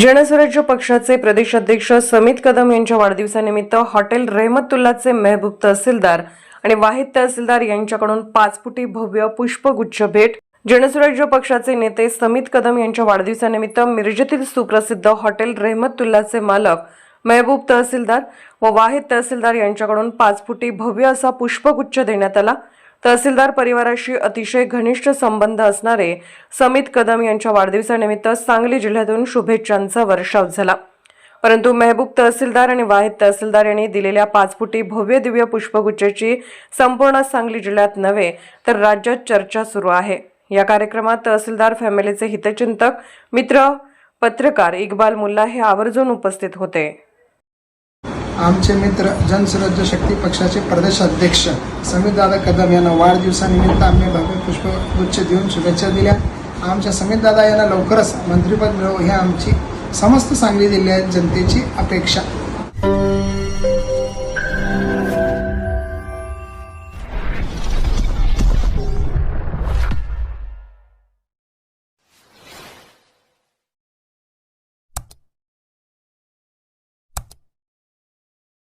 जनस्वराज्य पक्षाचे प्रदेश अध्यक्ष समित कदम यांच्या वाढदिवसानिमित्त हॉटेल रेहमतुल्लाचे मेहबूब तहसीलदार आणि वाहिद तहसीलदार यांच्याकडून पाच फुटी भव्य पुष्पगुच्छ भेट. जनस्वराज्य पक्षाचे नेते समित कदम यांच्या वाढदिवसानिमित्त मिरजेतील सुप्रसिद्ध हॉटेल रेहमतुल्लाचे मालक मेहबूब तहसीलदार व वाहिद तहसीलदार यांच्याकडून पाच फुटी भव्य असा पुष्पगुच्छ देण्यात आला. तहसीलदार परिवाराशी अतिशय घनिष्ठ संबंध असणारे समित कदम यांच्या वाढदिवसानिमित्त सांगली जिल्ह्यातून शुभेच्छांचा वर्षाव झाला. परंतु मेहबूब तहसीलदार आणि वाहिद तहसीलदार यांनी दिलेल्या पाच फुटी भव्य दिव्य पुष्पगुच्छेची संपूर्ण सांगली जिल्ह्यात नव्हे तर राज्यात चर्चा सुरू आहे. या कार्यक्रमात तहसीलदार फॅमिलीचे हितचिंतक मित्र पत्रकार इक्बाल मुल्ला हे आवर्जून उपस्थित होते. आमचे मित्र जनसुराज्य शक्ती पक्षाचे प्रदेश अध्यक्ष समीरदादा कदम यांना वाढदिवसानिमित्त आम्ही भव्य पुष्पगुच्छ देऊन शुभेच्छा दिल्या. आमच्या समीरदादा यांना लवकरच मंत्रिपद मिळवू ही आमची समस्त सांगली जिल्ह्यात जनतेची अपेक्षा.